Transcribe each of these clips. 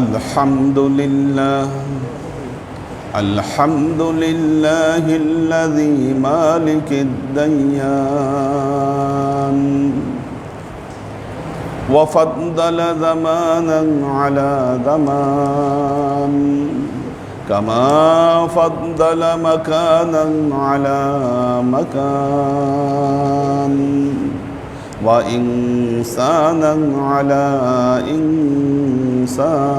الحمد لله الحمد لله الذي مالك الديان. وفضل زمانا على زمان كما فضل مكانا على مكان. وإنسانا على إنسان.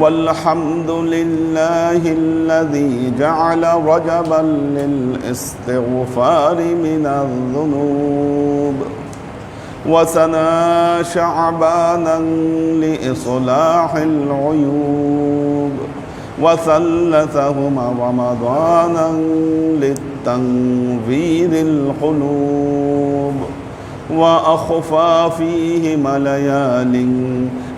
والحمد لله الذي جعل رجبا للاستغفار من الذنوب. وسنا شعبانا لإصلاح العيوب. وثلثهما رمضانا للتنفير القلوب وأخفى فيهما ليال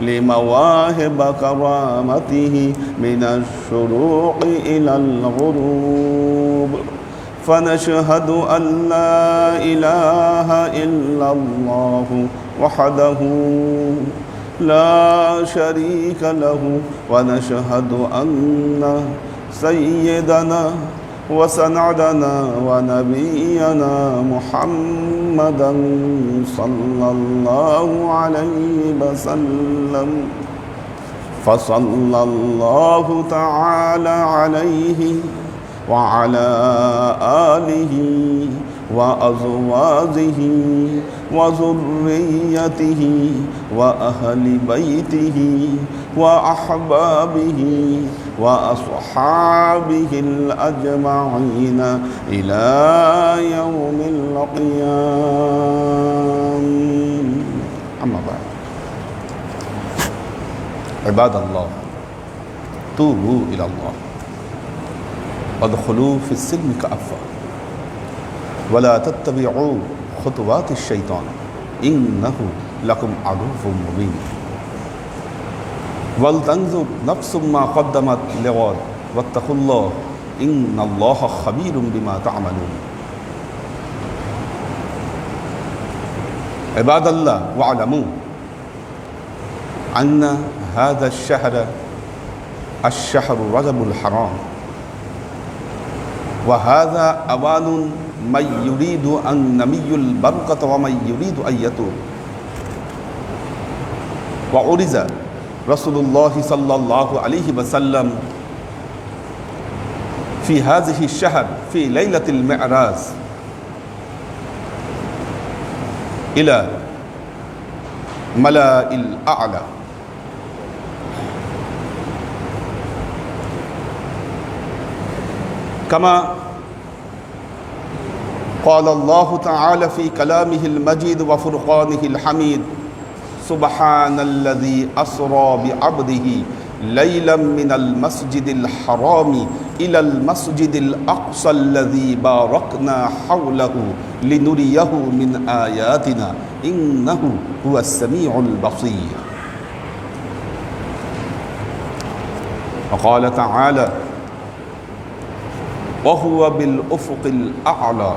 لمواهب كرامته من الشروق إلى الغروب. فنشهد أن لا إله إلا الله وحده لا شريك له ونشهد أن سيدنا وسندنا ونبينا محمدا صلى الله عليه وسلم. فصلى الله تعالى عليه وعلى آله وأزواجه وذريته وأهل بيته وأحبابه وأصحابه الأجمعين إلى يوم القيام. أما بعد. عباد الله توبوا إلى الله. وادخلوا في السلم كأفة ولا تتبعوا خطوات الشيطان. إنه لكم عدو مبين. ولتنظر نفس ما قدمت لغد. واتقوا الله. إن الله خبير بما تعملون. عباد الله واعلموا أن هذا الشهر الشهر رجب الحرام. وهذا أوان من يريد أن نمي البركة ومن يريد أن يتوب. وعرز رسول الله صلى الله عليه وسلم في هذه الشهر في ليلة المعراج إلى ملأ الأعلى. كما قال الله تعالى في كلامه المجيد وفرقانه الحميد سبحان الذي أسرى بعبده ليلا من المسجد الحرام إلى المسجد الأقصى الذي باركنا حوله لنريه من آياتنا إنه هو السميع البصير. وقال تعالى وهو بالأفق الأعلى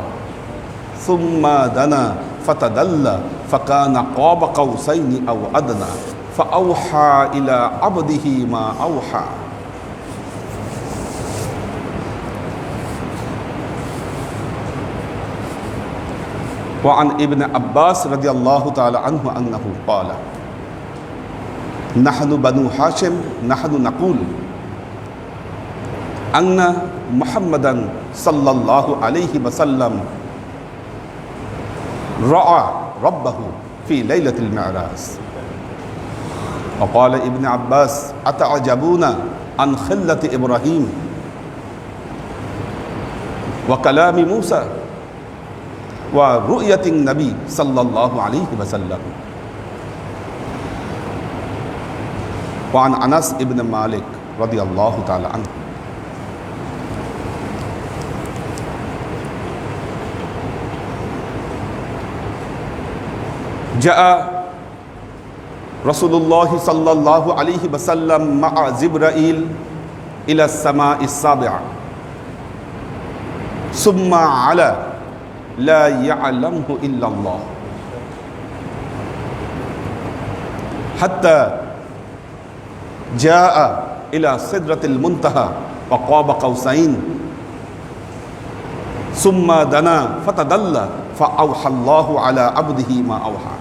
ثم دنا فتدلى فكان قاب قوسين أو أدنى فأوحى إلى عبده ما أوحى. وعن ابن عباس رضي الله تعالى عنه أنه قال نحن بنو هاشم نحن نقول أن محمدا صلى الله عليه وسلم رأى ربه في ليلة المعراج. وقال ابن عباس أتعجبون عن خلة إبراهيم وكلام موسى ورؤية النبي صلى الله عليه وسلم. وعن أنس ابن مالك رضي الله تعالى عنه. جاء رسول الله صلى الله عليه وسلم مع جبرائيل إلى السماء السابعة. ثم على لا يعلمه إلا الله. حتى جاء إلى سدرة المنتهى وقاب قوسين. ثم دنا فتدلى فأوحى الله على عبده ما أوحى.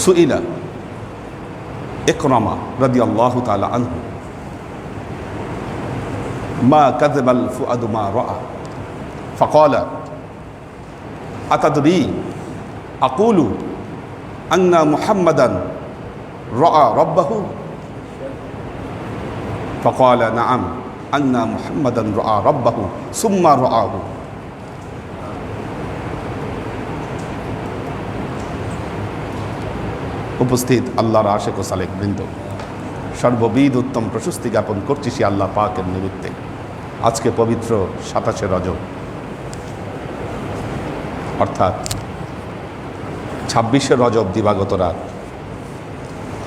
سئل إكرمة رضي الله تعالى عنه ما كذب الفؤاد ما رأى فقال أتدري أقول أن محمدا رأى ربه فقال نعم أن محمدا رأى ربه ثم رآه উপস্থিত আল্লাহর আশেক ও সালেক বৃন্দ। সর্ববিদ উত্তম প্রশস্তি জ্ঞাপন করছি সে আল্লাহ পাকের নিমিত্তে। আজকে পবিত্র সাতাশে রজব। অর্থাৎ ছাব্বিশে রজব দিবাগত রাত।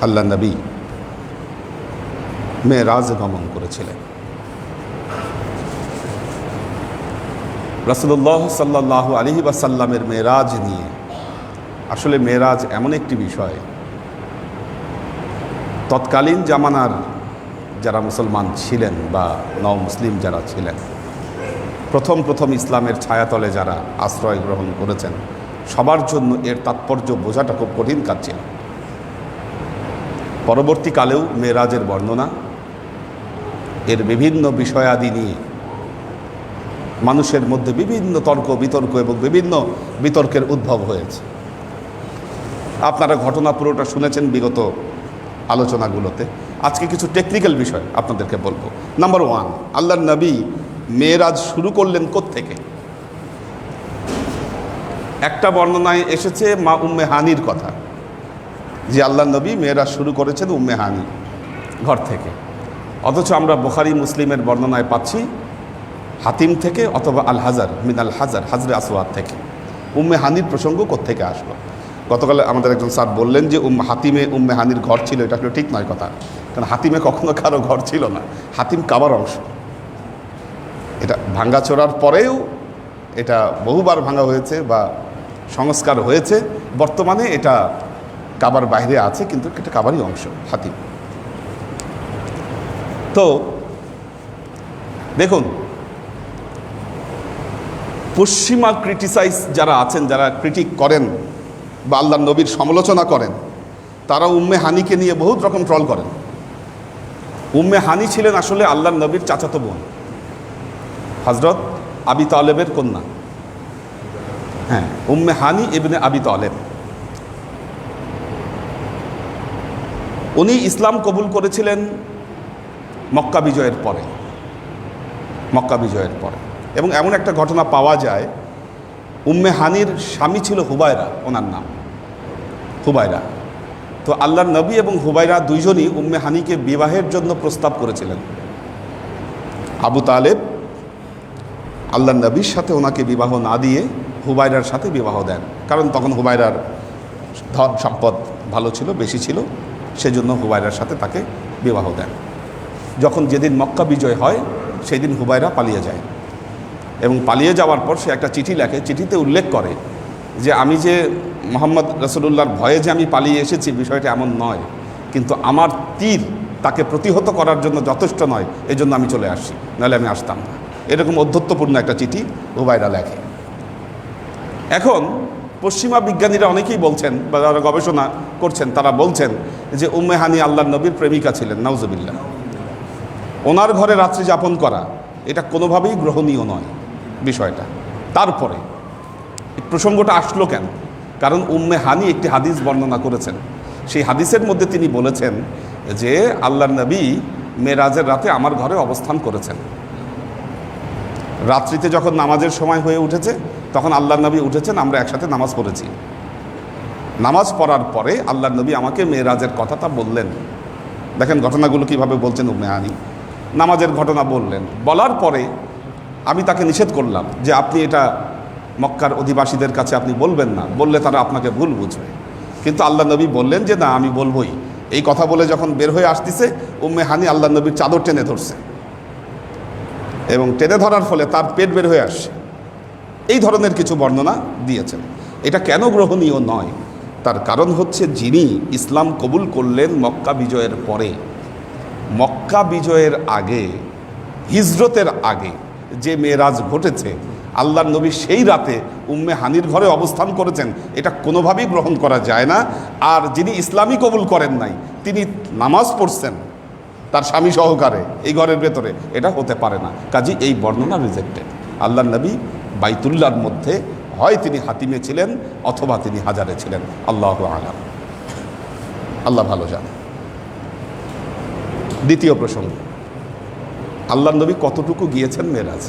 আল্লাহ নবী মেয়েরাজ গমন করেছিলেন। রসুল্লাহ সাল্লাহ আলহি বাসাল্লামের মেয়েরাজ নিয়ে। আসলে মেয়েরাজ এমন একটি বিষয় তৎকালীন জামানার যারা মুসলমান ছিলেন বা নও মুসলিম যারা ছিলেন, প্রথম প্রথম ইসলামের ছায়াতলে যারা আশ্রয় গ্রহণ করেছেন, সবার জন্য এর তাৎপর্য বোঝাটা খুব কঠিন কাজ ছিল। পরবর্তীকালেও মেয়েরাজের বর্ণনা, এর বিভিন্ন বিষয়াদি নিয়ে মানুষের মধ্যে বিভিন্ন তর্ক, বিতর্ক এবং বিভিন্ন বিতর্কের উদ্ভব হয়েছে। আপনারা ঘটনা পুরোটা শুনেছেন বিগত আলোচনাগুলোতে। আজকে কিছু টেকনিক্যাল বিষয় আপনাদেরকে বলব। নাম্বার ওয়ান আল্লাহর নবী মেয়েরাজ শুরু করলেন থেকে একটা বর্ণনায় এসেছে মা উম্মে হানির কথা, যে আল্লাহ নবী মেয়েরাজ শুরু করেছেন উম্মে হানি ঘর থেকে। অথচ আমরা বোখারি, মুসলিমের বর্ণনায় পাচ্ছি, হাতিম থেকে অথবা আল হাজার মিন আল হাজার হাজরে আসওয়াদ থেকে। উম্মে হানির প্রসঙ্গ কোত্থেকে আসলো? গতকাল আমাদের একজন স্যার বললেন যে উম হাতিমে, উম্মে হানির ঘর ছিল, এটা আসলে ঠিক নয় কথা। কারণ হাতিমে কখনো কারও ঘর ছিল না। হাতিম কাবার অংশ। এটা ভাঙ্গাচোরার পরেও এটা বহুবার ভাঙা হয়েছে বা সংস্কার হয়েছে। বর্তমানে এটা কাবার বাইরে আছে, কিন্তু এটা কাবারই অংশ, হাতিম। তো, দেখুন, পশ্চিমা ক্রিটিসাইজ যারা আছেন, যারা ক্রিটিক করেন বা আল্লাহ নবীর সমালোচনা করেন, তারা উম্মে হানিকে নিয়ে বহুত রকম ট্রল করেন। উম্মে হানি ছিলেন আসলে আল্লাহ নবীর চাচাতো বোন হজরত আবি তালেবের কন্যা। হ্যাঁ উম্মে হানি এমনি আবি তালেব। উনি ইসলাম কবুল করেছিলেন মক্কা বিজয়ের পরে, মক্কা বিজয়ের পরে। এবং এমন একটা ঘটনা পাওয়া যায় উম্মে হানির স্বামী ছিল হুবায়রা, ওনার নাম। হুবায়রা। তো আল্লাহর নবী এবং হুবাইরা দুইজনই উম্মে হানিকে বিবাহের জন্য প্রস্তাব করেছিলেন। আবু তালেব আল্লাহ নবীর সাথে ওনাকে বিবাহ না দিয়ে হুবাইরার সাথে বিবাহ দেন। কারণ তখন হুবাইরার ধন সম্পদ ভালো ছিল, বেশি ছিল, সেজন্য হুবাইরার সাথে তাকে বিবাহ দেন। যখন যেদিন মক্কা বিজয় হয় সেই দিন হুবাইরা পালিয়ে যায়। এবং পালিয়ে যাওয়ার পর সে একটা চিঠি লেখে, চিঠিতে উল্লেখ করে যে আমি যে মোহাম্মদ রসুল্লাহর ভয়ে যে আমি পালিয়ে এসেছি বিষয়টা এমন নয়, কিন্তু আমার তীর তাকে প্রতিহত করার জন্য যথেষ্ট নয় এই জন্য আমি চলে আসি নাহলে আমি আসতাম না। এরকম অধ্যত্বপূর্ণ একটা চিঠি হুবাইরা লেখে। এখন পশ্চিমা বিজ্ঞানীরা অনেকেই বলছেন বা যারা গবেষণা করছেন, তারা বলছেন যে উম্মে হানি আল্লাহ নবীর প্রেমিকা ছিলেন নাউজবিল্লা ওনার ঘরে রাত্রি যাপন করা, এটা কোনোভাবেই গ্রহণীয় নয়। বিষয়টা। তারপরে প্রসঙ্গটা আসলো কেন? কারণ উম্মে হানি একটি হাদিস বর্ণনা করেছেন। সেই হাদিসের মধ্যে তিনি বলেছেন যে আল্লাহ নবী মেরাজের রাতে আমার ঘরে অবস্থান করেছেন। রাত্রিতে যখন নামাজের সময় হয়ে উঠেছে, তখন আল্লাহ নবী উঠেছেন, আমরা একসাথে নামাজ পড়েছি। নামাজ পড়ার পরে আল্লাহ নবী আমাকে মেয়েরাজের কথাটা বললেন। দেখেন ঘটনাগুলো কীভাবে বলছেন উম্মে হানি। নামাজের ঘটনা বললেন। বলার পরে আমি তাকে নিষেধ করলাম যে আপনি এটা মক্কার অধিবাসীদের কাছে আপনি বলবেন না, বললে তারা আপনাকে ভুল বুঝবে। কিন্তু আল্লাহ নবী বললেন যে, না, আমি বলবই। এই কথা বলে যখন বের হয়ে আসতেছে, উম্মে হানি আল্লাহ নবীর চাদর টেনে ধরছে। এবং টেনে ধরার ফলে তার পেট বের হয়ে আসছে। এই ধরনের কিছু বর্ণনা দিয়েছেন। এটা কেন গ্রহণীয় নয়? তার কারণ হচ্ছে যিনি ইসলাম কবুল করলেন মক্কা বিজয়ের পরে। মক্কা বিজয়ের আগে, হিজরতের আগে যে মেয়েরাজ ঘটেছে আল্লাহ নবী সেই রাতে উম্মে হানির ঘরে অবস্থান করেছেন, এটা কোনোভাবেই গ্রহণ করা যায় না। আর যিনি ইসলামী কবুল করেন নাই, তিনি নামাজ পড়ছেন তার স্বামী সহকারে এই ঘরের ভেতরে, এটা হতে পারে না। কাজে, এই বর্ণনা রিজেক্টেড আল্লাহ নবী বাইতুল্লার মধ্যে হয় তিনি হাতিমে ছিলেন অথবা তিনি হাজারে ছিলেন। আল্লাহ আলাম। আল্লাহ ভালো জান। দ্বিতীয় প্রসঙ্গ। আল্লাহ নবী কতটুকু গিয়েছেন মেয়েরাজ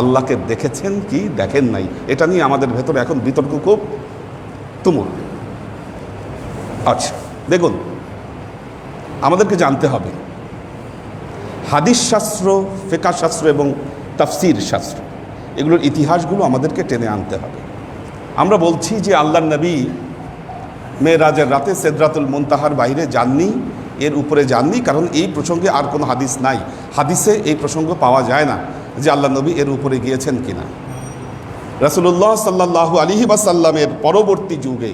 আল্লাহকে দেখেছেন কি দেখেন নাই? এটা নিয়ে আমাদের ভেতরে এখন বিতর্ক খুব তুমুল। আচ্ছা দেখুন, আমাদেরকে জানতে হবে। হাদিস শাস্ত্র ফেকা শাস্ত্র এবং তাফসির শাস্ত্র, এগুলোর ইতিহাসগুলো আমাদেরকে টেনে আনতে হবে। আমরা বলছি যে আল্লাহ নবী মেয়েরাজের রাতে সেদরাতুল মুনতাহার বাইরে যাননি এর উপরে যাননি, কারণ এই প্রসঙ্গে আর কোনো হাদিস নাই। হাদিসে এই প্রসঙ্গ পাওয়া যায় না যে আল্লাহ নবী এর উপরে গিয়েছেন কিনা। রাসুলুল্লাহ সাল্লাহ আলিহি বাসাল্লামের পরবর্তী যুগে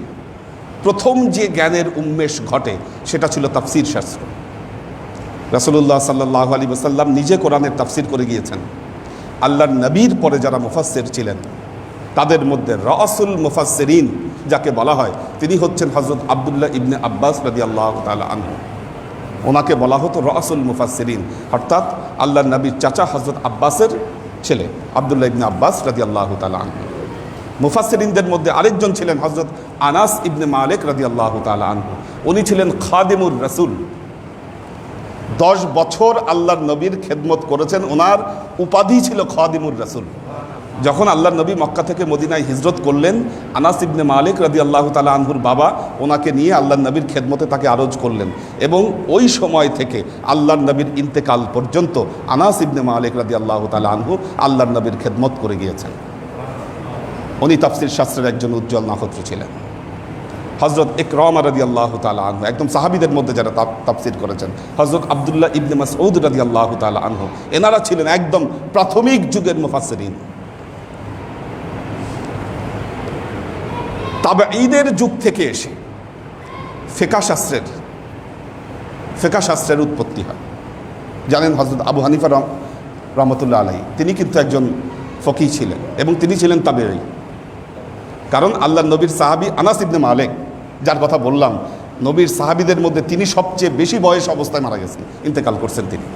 প্রথম যে জ্ঞানের উন্মেষ ঘটে সেটা ছিল তাফসির শাস্ত্র। রাসুলুল্লাহ সাল্লাহ আলী বাসাল্লাম নিজে কোরআনের তাফসির করে গিয়েছেন। আল্লাহর নবীর পরে যারা মুফাসের ছিলেন, তাদের মধ্যে রসুল মুফাসেরিন যাকে বলা হয়, তিনি হচ্ছেন হজরত আবদুল্লাহ ইবনে আব্বাস রাদি আল্লাহ তালা আনহু। ওনাকে বলা হতো রসুল মুফাসেরিন অর্থাৎ আল্লাহ নবীর চাচা হজরত আব্বাসের ছেলে, আবদুল্লাহ ইবনে আব্বাস রাদি আল্লাহ তালা আনহু। মুফাসরিনদের মধ্যে আরেকজন ছিলেন হজরত আনাস ইবনে মালিক রাদি আল্লাহ তালা উনি ছিলেন খাদিমুর রসুল। দশ বছর আল্লাহর নবীর খেদমত করেছেন, ওনার উপাধি ছিল খাদিমুর রসুল। যখন আল্লাহ নবী মক্কা থেকে মদিনায় হিজরত করলেন, আনাস ইবনে মালিক রাদি আল্লাহ তালা আনহুর বাবা ওনাকে নিয়ে আল্লাহ নবীর খেদমতে তাকে আরজ করলেন এবং ওই সময় থেকে আল্লাহ নবীর ইন্তেকাল পর্যন্ত আনাস ইবনে মালিক রাদি আল্লাহ তালা আনহু আল্লাহ নবীর খেদমত করে গিয়েছেন। উনি তাফসির শাস্ত্রের একজন উজ্জ্বল নক্ষত্র ছিলেন। হজরত ইকরম রাদি আল্লাহ তালা আনহু, একদম সাহাবিদের মধ্যে যারা তাফসির করেছেন হজরত আবদুল্লাহ ইবনে মাসউদ রাদি আল্লাহ তালা আনহু, এনারা ছিলেন একদম প্রাথমিক যুগের মুফাসসিরিন। তবে ঈদের যুগ থেকে এসে ফেকা শাস্ত্রের ফেকা শাস্ত্রের উৎপত্তি হয়। জানেন হজরত আবু হানিফা রম, রহমতুল্লাহ আলাই তিনি কিন্তু একজন ফকি ছিলেন এবং তিনি ছিলেন তাবেই কারণ আল্লাহ নবীর সাহাবি আনাস ইবনে মালেক, যার কথা বললাম, নবীর সাহাবিদের মধ্যে তিনি সবচেয়ে বেশি বয়স অবস্থায় মারা গেছেন, ইন্তেকাল করছেন তিনি।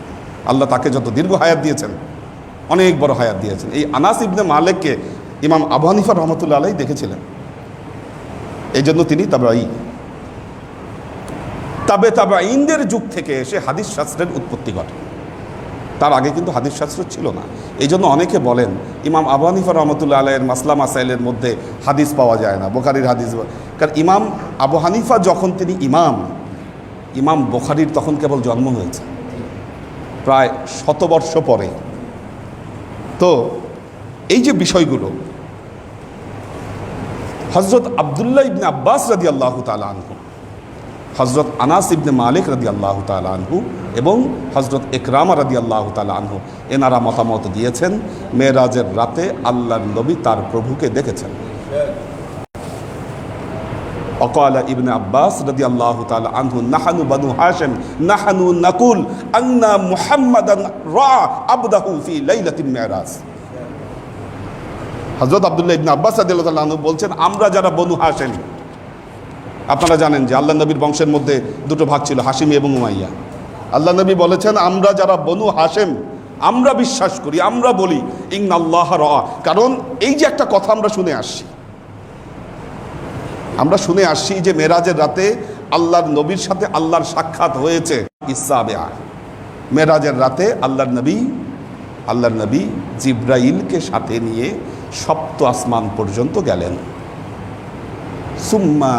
আল্লাহ তাকে যত দীর্ঘ হায়াত দিয়েছেন, অনেক বড় হায়াত দিয়েছেন। এই আনাস ইবনে মালেককে ইমাম আবু হানিফা রহমতুল্লাহ আলাই দেখেছিলেন। এই জন্য তিনি তাবাই তবে তাবাইনদের যুগ থেকে এসে হাদিস শাস্ত্রের উৎপত্তি ঘটে। তার আগে কিন্তু হাদিস শাস্ত্র ছিল না। এই জন্য অনেকে বলেন, ইমাম আবু হানিফা রহমতুল্লাহ আলাইয়ের মাসলা মাসাইলের মধ্যে হাদিস পাওয়া যায় না, বোখারির হাদিস কারণ ইমাম আবু হানিফা যখন তিনি ইমাম ইমাম বোখারির তখন কেবল জন্ম হয়েছে। প্রায় শতবর্ষ পরে। তো এই যে বিষয়গুলো হজরত আবদুল্লাহ ইবনে আব্বাস রাদি আল্লাহ আনহু হজরত আনাস ইবনে মালিক রাদি আল্লাহ আনহু এবং হজরত একরামা রাদি আল্লাহ আনহু, এনারা মতামত দিয়েছেন মেয়েরাজের রাতে আল্লাহর নবী তার প্রভুকে দেখেছেন। অকাল ইবনে আব্বাস রাদি আল্লাহ আনহু, নাহানু বানু হাশেম, নাহানু নাকুল আন্না মুহাম্মাদান রা আবদাহু ফি লাইলাতিন মেরাজ। হজরত আবদুল্লাহ ইবনে আব্বাস আনহু বলছেন, আমরা যারা বনু হাশেম, আপনারা জানেন যে আল্লাহ নবীর বংশের মধ্যে দুটো ভাগ ছিল হাসিমি এবং উমাইয়া। আল্লাহ নবী বলেছেন, আমরা যারা বনু হাশেম, আমরা বিশ্বাস করি, আমরা বলি ইং আল্লাহ র কারণ এই যে একটা কথা আমরা শুনে আসছি, আমরা শুনে আসছি যে মেরাজের রাতে আল্লাহর নবীর সাথে আল্লাহর সাক্ষাৎ হয়েছে ইসাবেয়া মেরাজের রাতে আল্লাহর নবী আল্লাহর নবী জিব্রাইলকে সাথে নিয়ে সপ্ত আসমান পর্যন্ত গেলেন। সুম্মা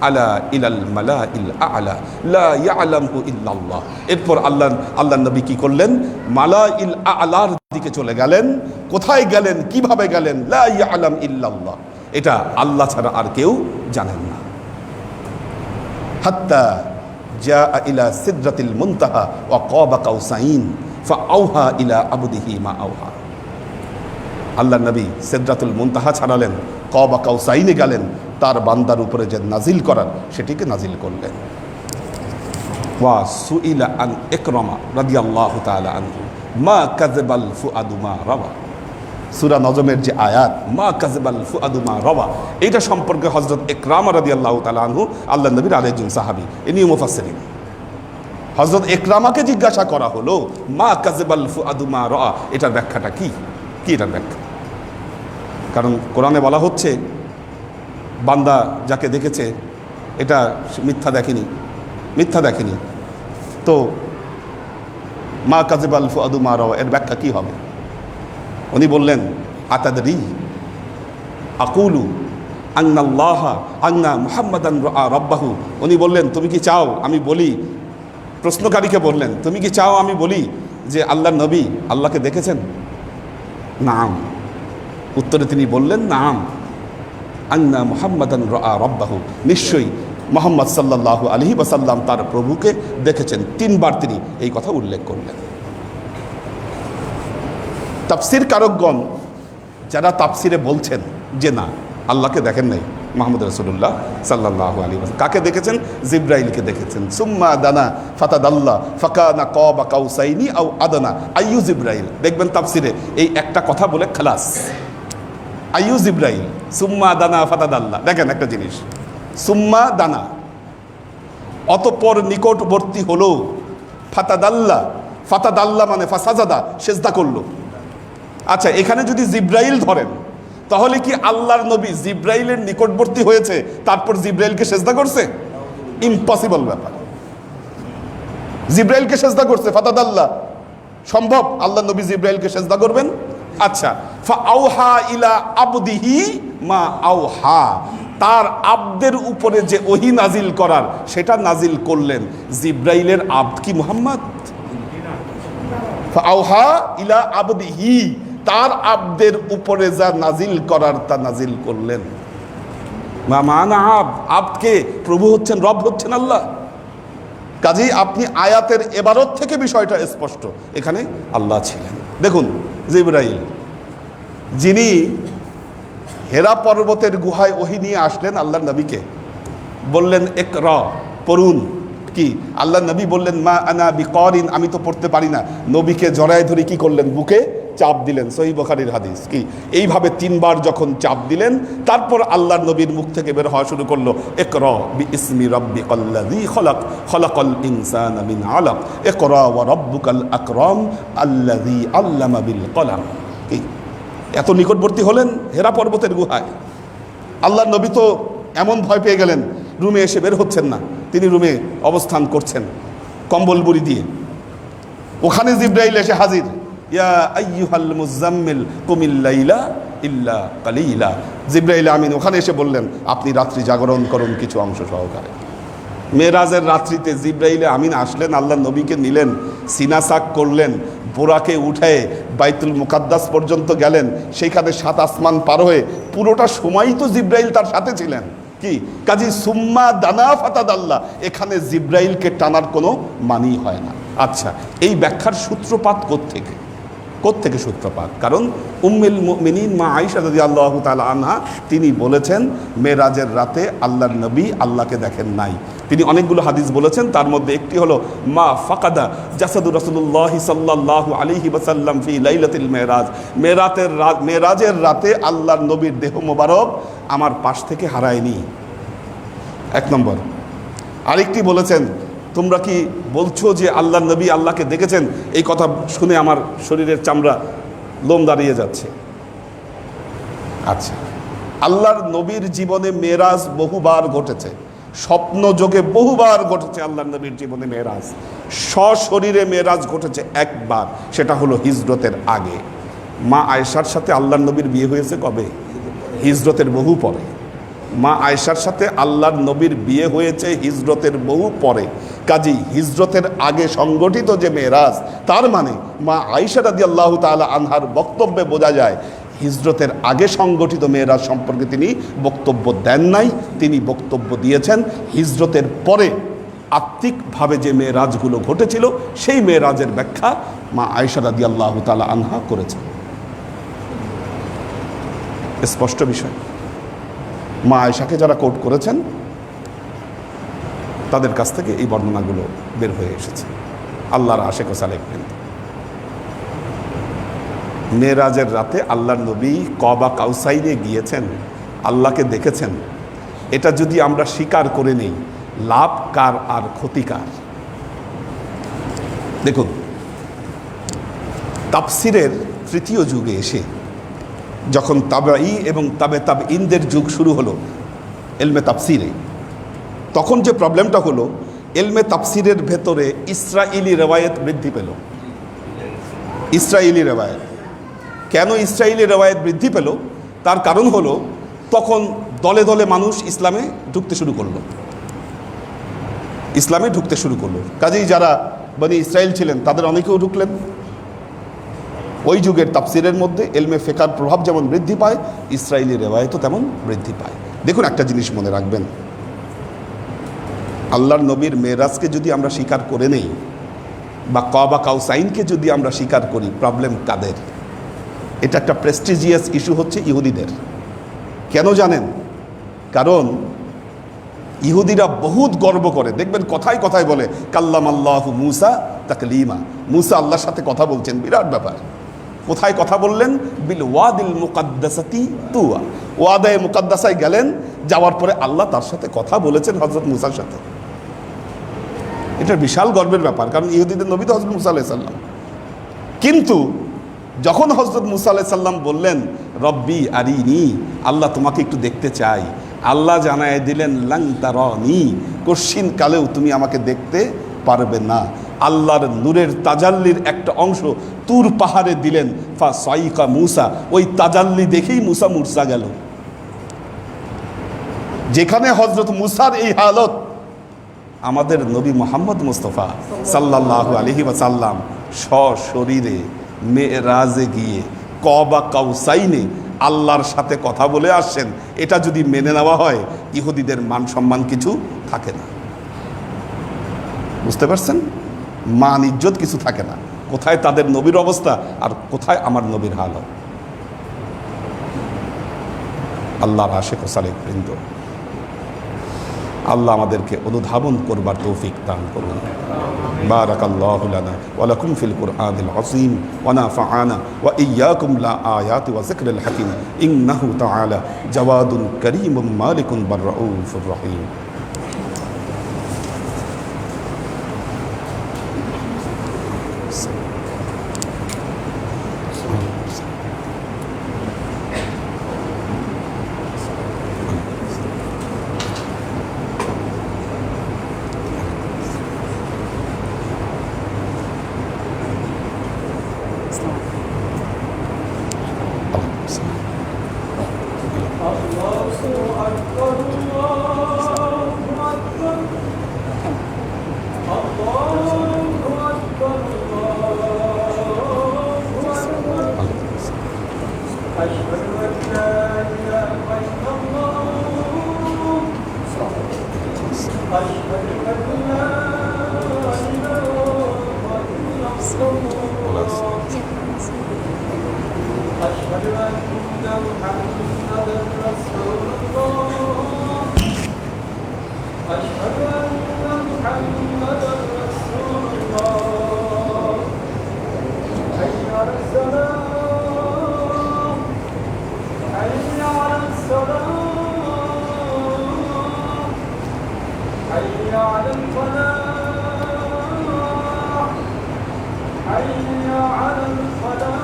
আলা ইলাল মালা ইল আলা, লা ইয়ালামহু ইল্লাল্লাহ। এরপর আল্লাহ আল্লাহ নবী কি করলেন? মালা ইল আলার দিকে চলে গেলেন। কোথায় গেলেন? কীভাবে গেলেন? লা ইয়ালাম ইল্লাল্লাহ। এটা আল্লাহ ছাড়া আর কেউ জানেন না। হাত্তা জা ইলা সিদরাতিল মুনতাহা ওয়া কাউসাইন, ফা আউহা ইলা আবদিহি মা আউহা আল্লাহ নবী সেদ্রাতুল মুনতাহা ছাড়ালেন ক কবা কাউসাইনে গেলেন, তার বান্দার উপরে যে নাজিল করার সেটিকে নাজিল করলেন। ওয়া সুইলা আন একরমা রাদিয়াল্লাহু তাআলা আনহু, মা কাযাবাল ফুআদু মা রাওয়া। সূরা নজমের যে আয়াত, মা কাযাবাল ফুআদু মা রাওয়া, এইটা সম্পর্কে হযরত ইকরামা রাদিয়াল্লাহু তাআলা আনহু আল্লাহ নবীর আরেকজন সাহাবী ইনি মুফাসসিরিন। হযরত ইকরামাকে জিজ্ঞাসা করা হলো, মা কাযাবাল ফুআদু মা রাওয়া, এটার ব্যাখ্যাটা কি? কি এটার ব্যাখ্যা? কারণ কোরআনে বলা হচ্ছে, বান্দা যাকে দেখেছে, এটা মিথ্যা দেখেনি মিথ্যা দেখেনি। তো, মা কাজেবাল ফুয়াদু মা রাও এর ব্যাখ্যা কী হবে? উনি বললেন, আতাদরি, আকুলু, আন্নাল্লাহ, আন্না মুহাম্মাদান রব্বাহু। উনি বললেন, তুমি কি চাও আমি বলি? প্রশ্নকারীকে বললেন, তুমি কি চাও আমি বলি যে আল্লাহ নবী আল্লাহকে দেখেছেন? নাম। উত্তরে তিনি বললেন, নাম, আন্না মুহাম্মাদান রা রব্বাহু। নিশ্চয়ই মোহাম্মদ সাল্লাল্লাহু আলহি বাসাল্লাম তার প্রভুকে দেখেছেন। তিনবার তিনি এই কথা উল্লেখ করলেন। তাফসির কারকগণ যারা তাফসিরে বলছেন যে না, আল্লাহকে দেখেন নাই মাহমুদ রসুল্লাহ সাল্লাহ আলী কাকে দেখেছেন? জিব্রাইলকে দেখেছেন। সুম্মা দানা ফাতাদাল্লাহ ফাকানা ক বা কাউসাইনি আউ আদানা। আইউ জিব্রাইল? দেখবেন তাফসিরে এই একটা কথা বলে খালাস। আইয়ু জিব্রাইল, সুম্মা দানা ফাতাদাল্লাহ দেখেন একটা জিনিস। সুম্মা দানা, অতপর নিকটবর্তী হলো ফাতাদাল্লা। ফাতাদাল্লা মানে ফাসাজাদা, সেজদা করল। আচ্ছা এখানে যদি জিব্রাইল ধরেন, তাহলে কি আল্লাহর নবী জিব্রাইলের নিকটবর্তী হয়েছে, তারপর জিব্রাইলকে সেজদা করছে? ইম্পসিবল ব্যাপার। জিব্রাইলকে সেজদা করছে ফাতাদাল্লাহ সম্ভব? আল্লাহ নবী জিব্রাইলকে সেজদা করবেন? আচ্ছা ফা আউহা ইলা আবদিহি মা আউহা। তার আব্দের উপরে যে ওহি নাজিল করার, সেটা নাজিল করলেন জিব্রাইলের আব্দ কি, মুহাম্মদ? আউহা ইলা আবদিহি। তার আব্দের উপরে যা নাজিল করার, তা নাজিল করলেন। মা, মানা আব আবকে প্রভু হচ্ছেন, রব হচ্ছেন আল্লাহ। কাজেই আপনি আয়াতের এবারত থেকে বিষয়টা স্পষ্ট। এখানে আল্লাহ ছিলেন। দেখুন জিব্রাইল যিনি হেরা পর্বতের গুহায় ওহি নিয়ে আসলেন আল্লাহ নবীকে, বললেন এক র পড়ুন। কি? আল্লাহ নবী বললেন, মা আনা বি করিন আমি তো পড়তে পারি না। নবীকে জড়ায় ধরে কি করলেন? বুকে চাপ দিলেন, সহি বখারির হাদিস। কি? এইভাবে তিনবার যখন চাপ দিলেন, তারপর আল্লাহর নবীর মুখ থেকে বের হওয়া শুরু করল এক বি ইসমি রব্বি কল্লাদি খলক, খলকল ইনসান মিন আলক এক রব্বুকাল আকরম আল্লাদি আল্লামা বিল কলাম। কি? এত নিকটবর্তী হলেন হেরা পর্বতের গুহায়। আল্লাহ নবী তো এমন ভয় পেয়ে গেলেন, রুমে এসে বের হচ্ছেন না। তিনি রুমে অবস্থান করছেন কম্বল বুড়ি দিয়ে। ওখানে জিব্রাইল এসে হাজির। ইয়া জিব্রাইল আমিন ওখানে এসে বললেন, আপনি রাত্রি জাগরণ করুন কিছু অংশ সহকারে। মেরাজের রাত্রিতে জিব্রাইলে আমিন আসলেন আল্লাহ নবীকে নিলেন, সিনাসাক করলেন, বোরাকে উঠে বাইতুল মুকাদ্দাস পর্যন্ত গেলেন, সেইখানে সাত আসমান পার হয়ে পুরোটা সময়ই তো জিব্রাইল তার সাথে ছিলেন। কি? কাজী সুম্মা দানা ফাতাদ আল্লাহ এখানে জিব্রাইলকে টানার কোনো মানি হয় না। আচ্ছা এই ব্যাখ্যার সূত্রপাত কোত্থেকে? কোত্থেকে সূত্রপাত কারণ উম্মিল মিনিন মা আইসা যদি আল্লাহ তালা আনহা, তিনি বলেছেন, মেরাজের রাতে আল্লাহর নবী আল্লাহকে দেখেন নাই। তিনি অনেকগুলো হাদিস বলেছেন, তার মধ্যে একটি হলো, মা ফাকাদা জাসাদুর রসুল্লাহ সাল্লাহ আলিহি বাসাল্লাম ফি লাইলাতিল মেরাজ। মেরাতের রাত মেরাজের রাতে আল্লাহর নবীর দেহ মোবারক আমার পাশ থেকে হারায়নি। এক নম্বর। আরেকটি বলেছেন তোমরা কি বলছো যে আল্লাহ নবী আল্লাহকে দেখেছেন? এই কথা শুনে আমার শরীরের চামড়া লোম দাঁড়িয়ে যাচ্ছে। আচ্ছা। আল্লাহর নবীর জীবনে মেরাজ বহুবার ঘটেছে। স্বপ্ন যোগে বহুবার ঘটেছে আল্লাহর নবীর জীবনে মেরাজ। সশরীরে মেরাজ ঘটেছে একবার, সেটা হলো হিজরতের আগে। মা আয়েশার সাথে আল্লাহর নবীর বিয়ে হয়েছে কবে? হিজরতের বহু পরে। মা আয়েশার সাথে আল্লাহর নবীর বিয়ে হয়েছে হিজরতের বহু পরে। কাজী হিজরতের আগে সংগঠিত যে মেয়েরাজ, তার মানে মা আয়েশা রাদি আল্লাহ তালা আনহার বক্তব্যে বোঝা যায়, হিজরতের আগে সংগঠিত মেয়েরাজ সম্পর্কে তিনি বক্তব্য দেন নাই, তিনি বক্তব্য দিয়েছেন হিজরতের পরে আত্মিকভাবে যে মেয়েরাজগুলো ঘটেছিল, সেই মেয়েরাজের ব্যাখ্যা মা আয়েশা রাদি আল্লাহ তালা আনহা করেছেন। স্পষ্ট বিষয়। মা আয়সাকে যারা কোট করেছেন, তাদের কাছ থেকে এই বর্ণনাগুলো বের হয়ে এসেছে। আল্লাহর আশেক কিন্তু মেয়েরাজের রাতে আল্লাহর নবী কবা কাউসাইনে গিয়েছেন, আল্লাহকে দেখেছেন। এটা যদি আমরা স্বীকার করে নেই, লাভ কার আর ক্ষতিকার দেখুন তাপসিরের তৃতীয় যুগে এসে যখন তাবাই এবং তাবে তাব ইনদের যুগ শুরু হলো, এলমে তাপসিরে তখন যে প্রবলেমটা হলো, এলমে তাপসিরের ভেতরে ইসরায়েলি রেওয়ায়ত বৃদ্ধি পেল। ইসরায়েলি রেওয়ায়ত। কেন ইসরায়েলি রেওয়ায়ত বৃদ্ধি পেল? তার কারণ হলো, তখন দলে দলে মানুষ ইসলামে ঢুকতে শুরু করল। ইসলামে ঢুকতে শুরু করল। কাজেই যারা মানে ইসরায়েল ছিলেন, তাদের অনেকেও ঢুকলেন। ওই যুগের তাফসিরের মধ্যে এলমে ফেকার প্রভাব যেমন বৃদ্ধি পায় ইসরায়েলি রেওয়ায়তও তেমন বৃদ্ধি পায়। দেখুন একটা জিনিস মনে রাখবেন। আল্লাহর নবীর মেয়েরাজকে যদি আমরা স্বীকার করে নেই, বা কবা কাউসাইনকে যদি আমরা স্বীকার করি প্রবলেম কাদের? এটা একটা প্রেস্টিজিয়াস ইস্যু হচ্ছে ইহুদিদের। কেন জানেন? কারণ ইহুদিরা বহুত গর্ব করে। দেখবেন কথায় কথায় বলে কাল্লাম আল্লাহ মুসা তাকলিমা। মুসা আল্লাহর সাথে কথা বলছেন, বিরাট ব্যাপার। কোথায় কথা বললেন? বিল ওয়াদিল মুকাদ্দাসাতি তুয়া। ওয়াদায় মুকাদ্দাসায় গেলেন, যাওয়ার পরে আল্লাহ তার সাথে কথা বলেছেন হজরত মুসার সাথে। এটা বিশাল গর্বের ব্যাপার, কারণ ইহুদিদের নবী তো হজরত মুসা আলাহ সাল্লাম কিন্তু যখন হজরত মুসা আলাহ সাল্লাম বললেন, রব্বি আরিনি, আল্লাহ তোমাকে একটু দেখতে চাই। আল্লাহ জানায় দিলেন, লাং তারনি কশিন কালেও তুমি আমাকে দেখতে পারবে না। আল্লাহর নূরের তাজাল্লির একটা অংশ তুর পাহাড়ে দিলেন, ফা সাইকা মুসা। ওই তাজাল্লি দেখেই মুসা মুরসা গেল। যেখানে হজরত মুসার এই হালত, আমাদের নবী মোহাম্মদ মুস্তফা সাল্লাহ আলহি সাল্লাম সশরীরে, মেয়েরাজে গিয়ে ক কবা কাউসাইনে আল্লাহর সাথে কথা বলে আসছেন। এটা যদি মেনে নেওয়া হয়, ইহুদিদের মান সম্মান কিছু থাকে না। বুঝতে পারছেন? মান ইজ্জত কিছু থাকে না। কোথায় তাদের নবীর অবস্থা আর কোথায় আমার নবীর হালত আল্লাহর আশেখ সালেক বৃন্দ আল্লাহ আমাদেরকে অনুধাবন করবার তৌফিক দান করুন بارك الله لنا ولكم في القرآن العظيم ونافعنا وإياكم لا آيات وذكر الحكيم إنه تعالى جواد كريم مالك Olasın. Olasın. حي على الفلاح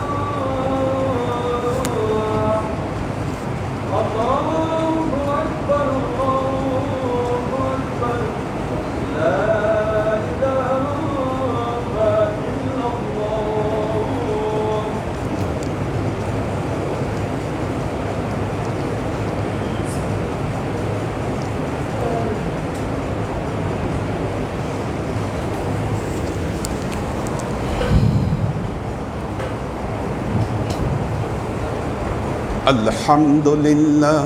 الحمد لله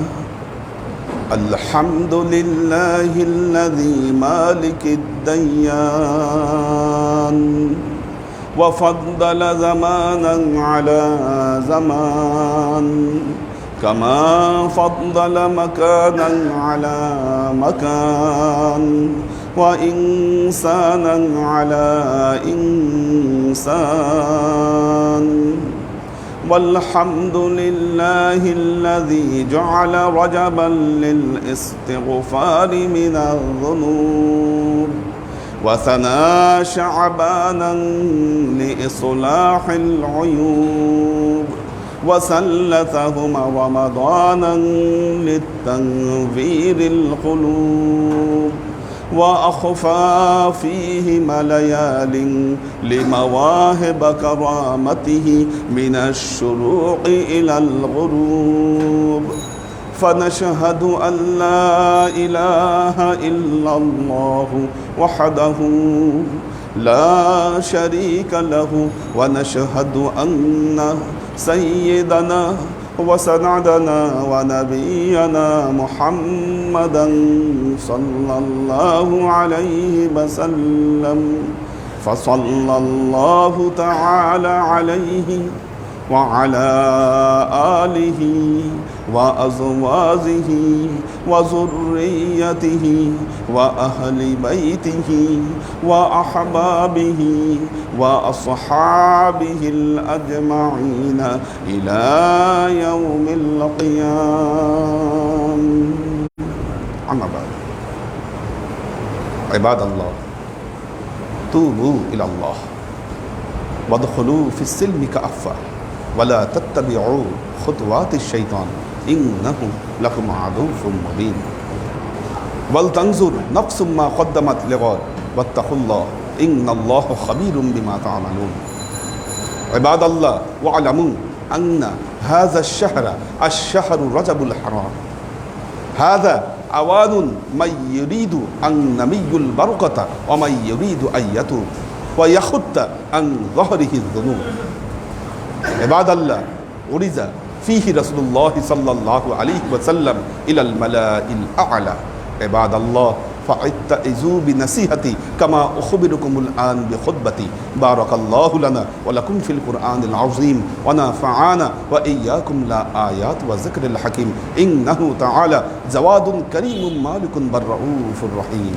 الحمد لله الذي مالك الديان وفضل زمانا على زمان كما فضل مكانا على مكان وإنسانا على إنسان. والحمد لله الذي جعل رجبا للاستغفار من الذنوب وثنى شعبانا لإصلاح العيوب وسلثهما رمضانا للتنذير القلوب وأخفى فيهما ليال لمواهب كرامته من الشروق إلى الغروب. فنشهد أن لا إله إلا الله وحده لا شريك له ونشهد أن سيدنا وسندنا ونبينا محمدا صلى الله عليه وسلم. فصلى الله تعالى عليه وعلى آله وأزواجه وذريته وأهل بيته وأحبابه وأصحابه الأجمعين إلى يوم القيام. أما بعد. عباد الله توبوا إلى الله. وادخلوا في السلم كأفة ولا تتبعوا خطوات الشيطان. إنه لكم عدو مبين ولتنظر نفس ما قدمت لغد واتقوا الله إن الله خبير بما تعملون عباد الله واعلموا أن هذا الشهر الشهر رجب الحرام هذا أوان من يريد أن نمي البركة ومن يريد أن يتوب ويخط عن ظهره الذنوب عباد الله ورز فيه رسول الله صلى الله عليه وسلم إلى الملاء الأعلى. عباد الله فاتعزوا بنصيحتي كما أخبركم الآن بخطبتي. بارك الله لنا ولكم في القرآن العظيم ونفعنا وإياكم لا آيات وذكر الحكيم. إنه تعالى زواد كريم مالك بالرؤوف الرحيم